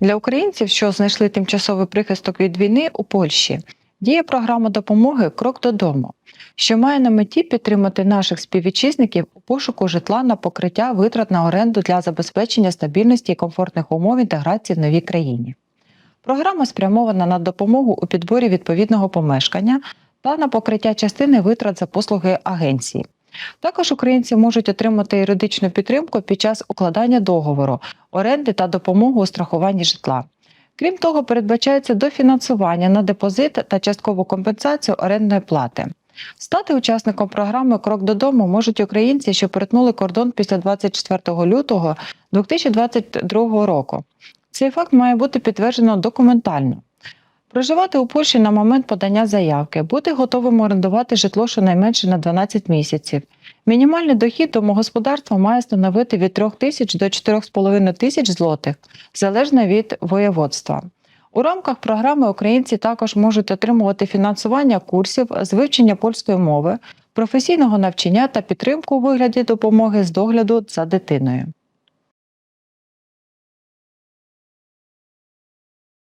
Для українців, що знайшли тимчасовий прихисток від війни у Польщі, діє програма допомоги Крок додому, що має на меті підтримати наших співвітчизників у пошуку житла на покриття витрат на оренду для забезпечення стабільності і комфортних умов інтеграції в новій країні. Програма спрямована на допомогу у підборі відповідного помешкання та на покриття частини витрат за послуги агенції. Також українці можуть отримати юридичну підтримку під час укладання договору, оренди та допомогу у страхуванні житла. Крім того, передбачається дофінансування на депозит та часткову компенсацію орендної плати. Стати учасником програми Крок додому можуть українці, що перетнули кордон після 24 лютого 2022 року. Цей факт має бути підтверджено документально. Проживати у Польщі на момент подання заявки, бути готовим орендувати житло щонайменше на 12 місяців. Мінімальний дохід домогосподарства має становити від 3 тисяч до 4,5 тисяч злотих, залежно від воєводства. У рамках програми українці також можуть отримувати фінансування курсів з вивчення польської мови, професійного навчання та підтримку у вигляді допомоги з догляду за дитиною.